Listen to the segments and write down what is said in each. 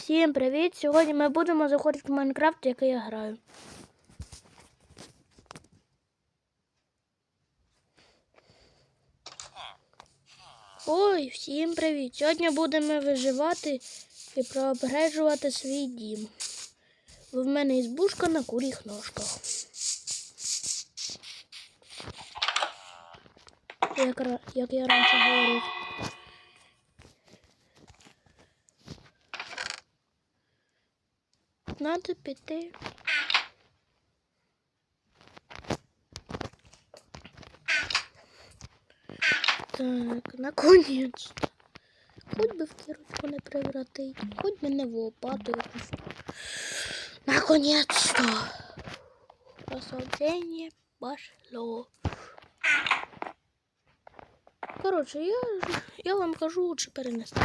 Всім привіт! Сьогодні ми будемо заходити в Майнкрафт, який я граю. Ой, всім привіт! Сьогодні будемо виживати і прообгрежувати свій дім. В мене ізбушка на куріх ножках. Як, як я раніше говорив. Надо піти. Так, наконец. Хоть би в кірочку не превратить, хоть мене в лопату якусь. Наконец-то. Просвобождение пошло. Короче, я, я вам кажу, лучше перенести.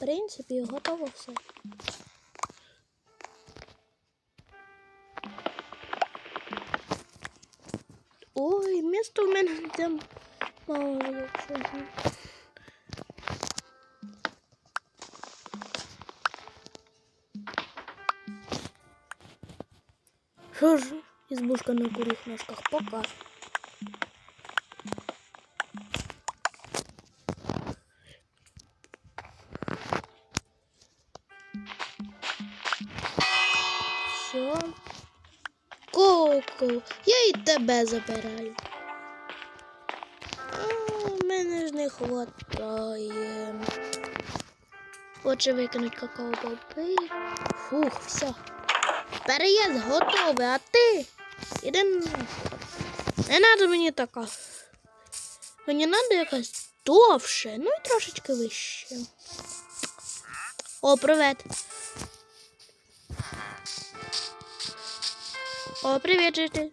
Принципі, готово все. Ой, місто в мене там мало. Що ж, ізбушка на куріх ножках пока. Коко, я і тебе забираю. А, мене ж не хватає. Хоче викинуть какао боби. Фух, все. Переїзд готовий, а ти? Іди. Не треба мені така. Мені треба якась довше, ну і трошечки вище. О, привіт. О, привіт, житель.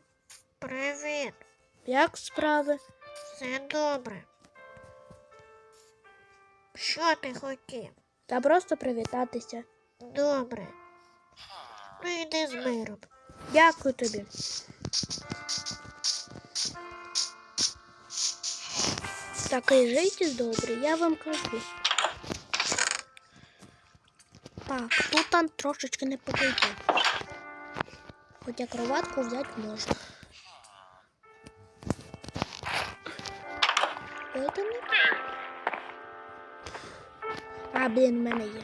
Привіт, Як справи? все добре. Що ти хотів? Та просто привітатися. Добре. Ну йди з миром. Дякую тобі. Такий життя добрий, я вам кажу. Так, тут там трошечки не покрити. Хоча кроватку взяти можна. Там не... А, блін, в мене є.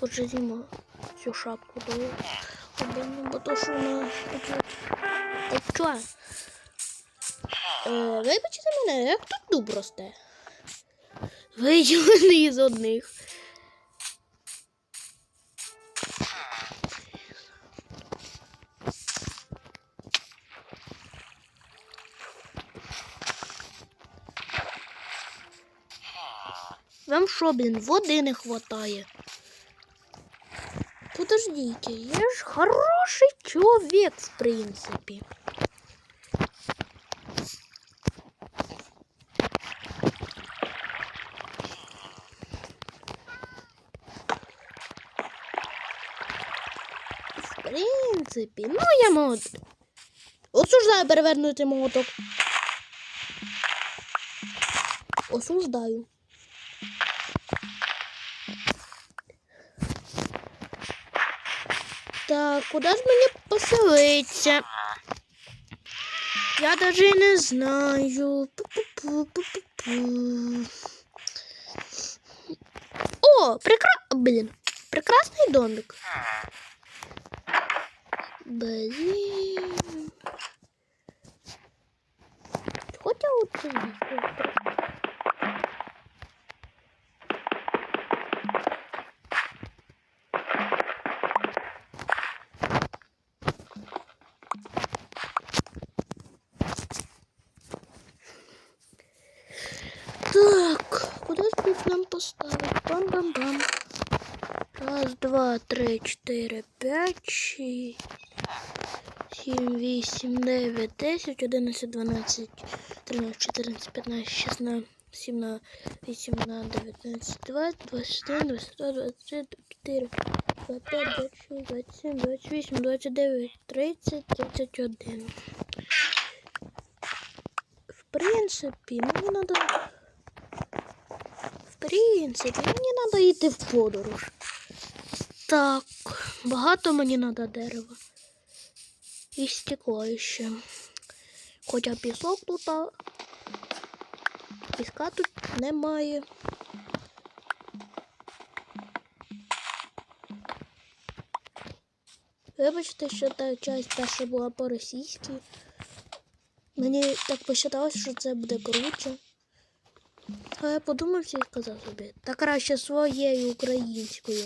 Отже, зіму цю шапку даю. Блін, бо то що вона... Та чо? Е, вибачте мене, як тут дуб росте? Виділений з одних. Що, блін, води не хватає? Подождите, я ж хороший человек, в принципе. В принципі, ну я молод. Осуждаю перевернути молоток. Осуждаю. Так, куди ж мені поселитися? Я даже не знаю. Пу-пу-пу-пу-пу. О, прекра... Блін, прекрасний домик. Блін. Хоча от Так, куда ж тут нам поставить? Бам-бам-бам. Раз, два, три, чотири, п'ять, шість, сім, вісім, дев'ять, десять, одинадцять, дванадцять, тринадцять, чотирнадцять, п'ятнадцять, шістнадцять, сімнадцять, вісімнадцять, дев'ятнадцять, двадцять, двадцять один, двадцять два, двадцять три, чотири, двадцять п'ять, двадцять шість, двадцять сім, двадцять вісім, двадцять дев'ять, тридцять, тридцять один. В принципі, мені надо. Принципі, мені надо йти в подорож. Так, багато мені надо дерева. І стекло ще. Хоча пісок тут. а Піска тут немає. Вибачте, що та часть перша була по-російськи. Мені так посчиталось, що це буде круче. А я подумався і сказав собі, та краще своєю українською.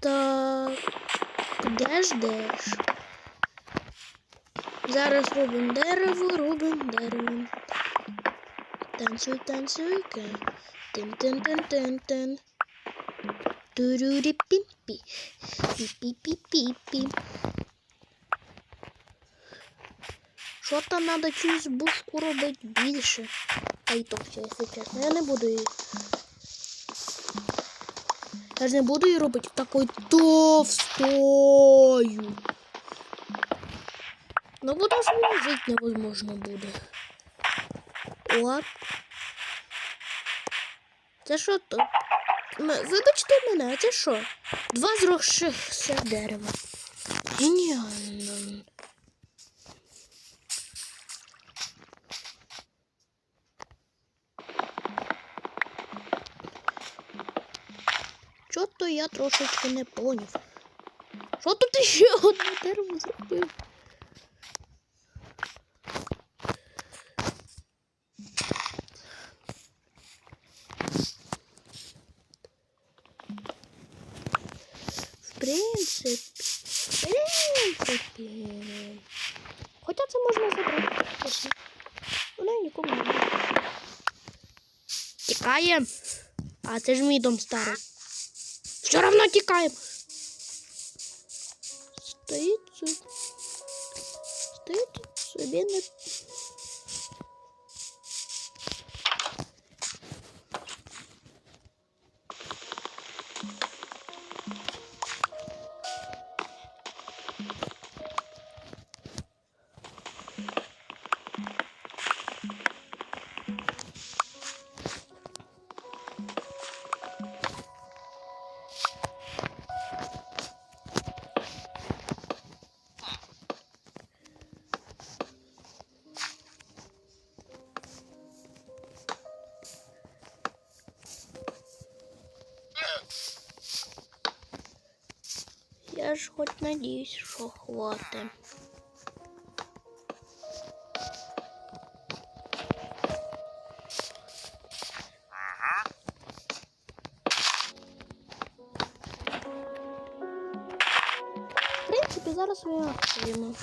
Так, де ж де ж? Зараз робимо дерево, робимо дерево. Танцюй, танцюйка. Тин-тин-тин-тин-тин. Турурі-пі-пі. Пі-пі-пі-пі-пі. Що там треба цю збушку робити більше? А й то все, якщо чесно. Я не буду її. Я ж не буду її робити такою товстою. Ну, ж мені жити невозможно буде. О. Це що тут? Вибачте мене, а це що? Два зросшихся дерева. Геніально. Я трошечки не поняв. Що тут ще одне дерево зробив? В принципі, в принципі. Хоча це можна забрати. Вона нікому не. Тікаємо. А це ж мій дом старий. Все равно тікаємо. Стоит собі не. Ж хоч надіюсь, що хватить. В принципі, зараз ми актуємо.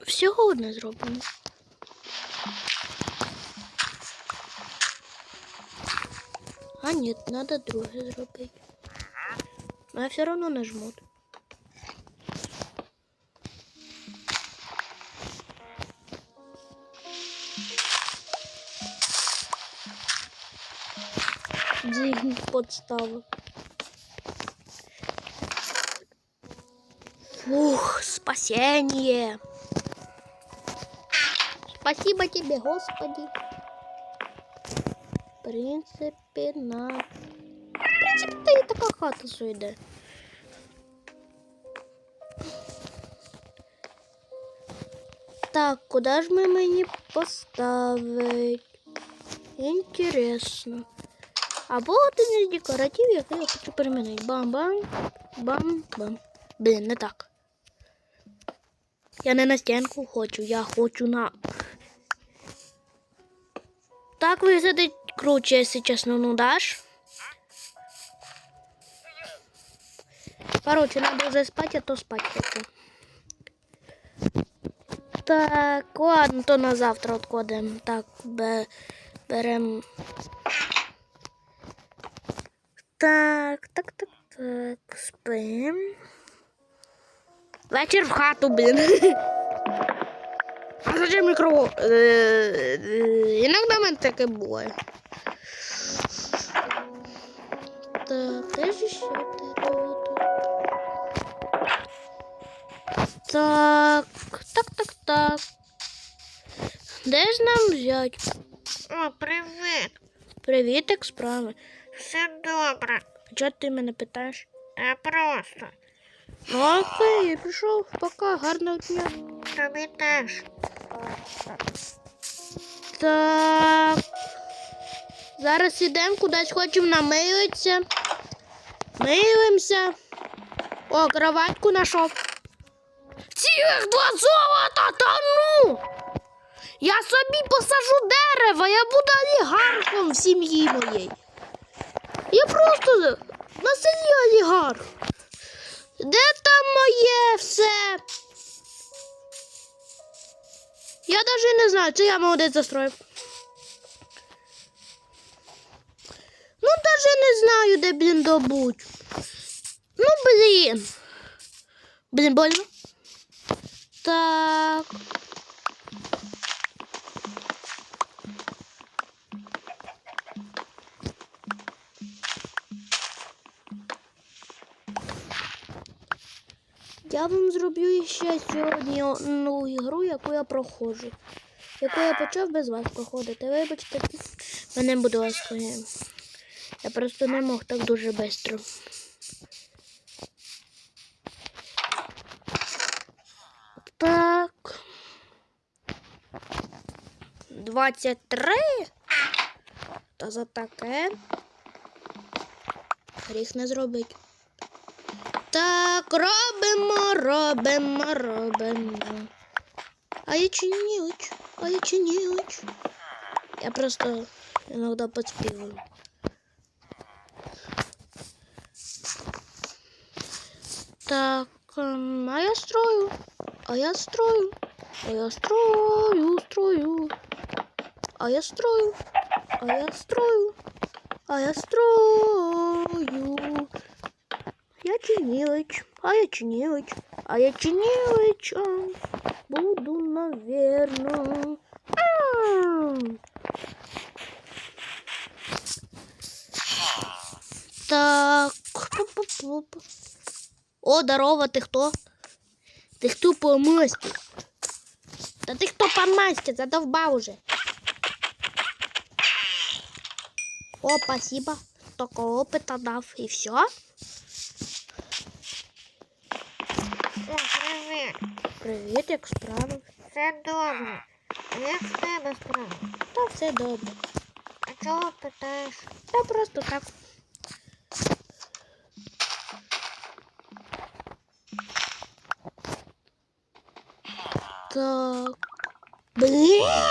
Всього одне зробимо. А нет, надо друге зробити. Я все равно нажмут. Дзинь подстава. Фух, спасение. Спасибо тебе, Господи. В принципі, на. В принципі, та й така хата зайде. Так, куди ж ми мені поставить? Інтересно. Або один із декоратив, який я хочу перемінити. Бам-бам, бам-бам. Блін, не так. Я не на стінку хочу, я хочу на. Так виглядить круче, якщо чесно, ну даш. Короче, надо уже спать, а то спать хочу. Так, ладно, то на завтра откладемо. Так, бе, берем. Так, так, так, так, спим. Вечір в хату, блін. А зачем мікро? Е, Іноді в мене таке буває. Так, де ж ще? Так, так, так. Де ж нам взяти? О, привіт. Привіт, як справи. Все добре. Чого ти мене питаєш? Та просто. Ну, окей, я пішов. Пока, гарного дня. Тобі теж. Так. Зараз ідемо кудись хочемо намилитися. Милимося. О, кроватку знайшов. Цілих два золота, та ну! Я собі посажу дерево, я буду олігархом в сім'ї моєї. Я просто на селі олігарх. Де там моє все? Я навіть не знаю, це я молодець застроїв. Ну, навіть не знаю, де, блін, добуть. Ну, блін. Блін, больно. Так. Я вам зроблю ще сьогодні одну ігру, яку я проходжу. Яку я почав без вас проходити. Вибачте, мене, будь ласка. Я просто не мог так дуже швидко. Так. 23. Та за таке. Гріх не зробить. Так, робимо, робимо, робимо. А я чинюч, а я чинюч. Я просто иногда подспеваю. Так, ем, а я строю, а я строю, а я строю, строю, а я строю, а я строю, а я строю. Я чинилыч, а я чинилыч, а я чинилыч, а, буду, наверное. Так. Пу-пу-пу-пу. О, здорово, ты кто? Ты кто по маске? Да ты кто по маске? Задолбал уже. О, спасибо. Только опыта дав. И все? О, привіт. Привіт, як справи? Все добре. А як в тебе справа? Та все добре. А чого питаєш? Та просто так. Так. Блін!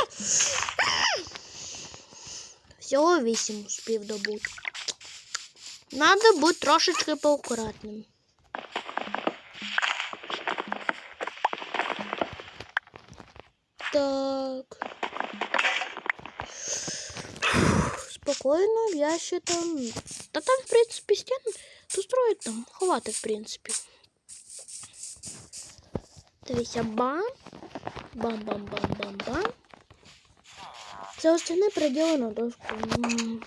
Всього вісім успів добути. Надо бути трошечки поаккуратним. Так. Спокойно, я ще там. Та там, в принципі, стін достроїть там, ховати, в принципі. Дивіться, бам. Бам-бам-бам-бам-бам. Це ось це не приділено дошку. М.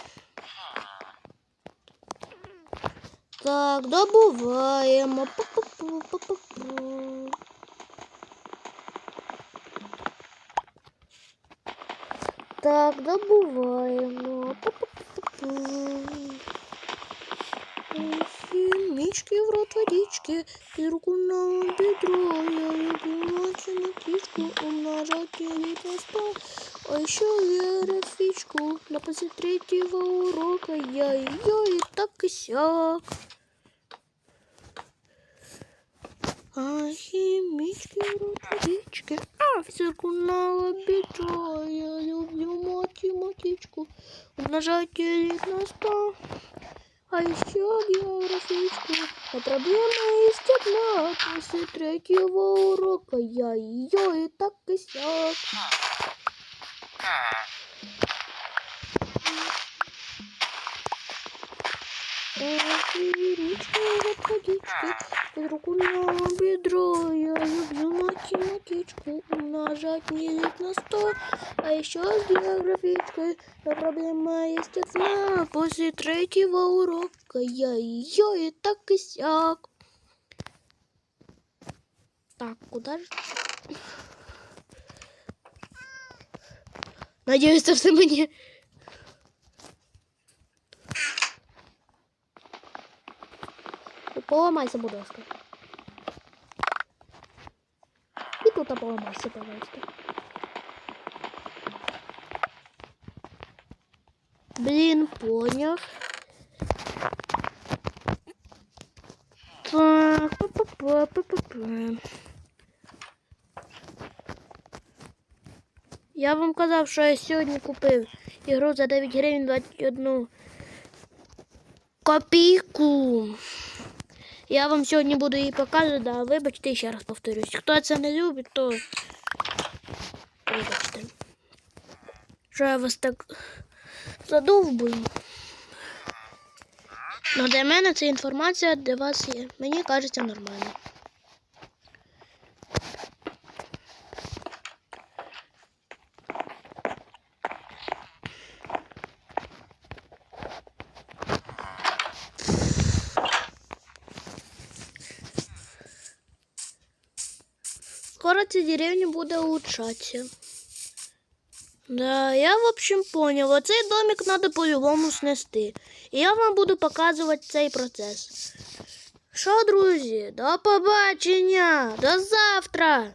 Так, добуваємо. Пу-пу-пу-пу-пу-пу. Так, добуваємо. Пу-пу-пу-пу. Хімічки в рот водички, і руку на бедро. Я люблю математичку, умножать делить на сто. А еще я графичку на после третьего урока. Я ее и так и сяк. А химички водички, а физику на бедро. Я люблю математичку, умножать делить на сто. А еще географичку. А проблема из тепла. После третьего урока я ее и так и сяк. Руку на бедро. Я люблю математичку. Умножать делить на сто. А еще с географичкой. Проблема есть одна. После третьего урока я ее и так и сяк. Так, куда ж? Надіюсь, це все мені. Поламайся, будь ласка. І тут поламайся, пожалуйста. Блін, поняв. Я вам казав, що я сьогодні купив ігру за 9 гривень 21 копійку. Я вам сьогодні буду її показувати, да, вибачте, ще раз повторюсь. Хто це не любить, то вибачте. Що я вас так задовбую. Ну, для мене ця інформація для вас є. Мені кажеться нормально. Скоро ця деревня буде улучшатися. Да, я, в общем, понял. Оцей домик надо по-любому снести. І я вам буду показувати цей процес. Що, друзі, до побачення, до завтра.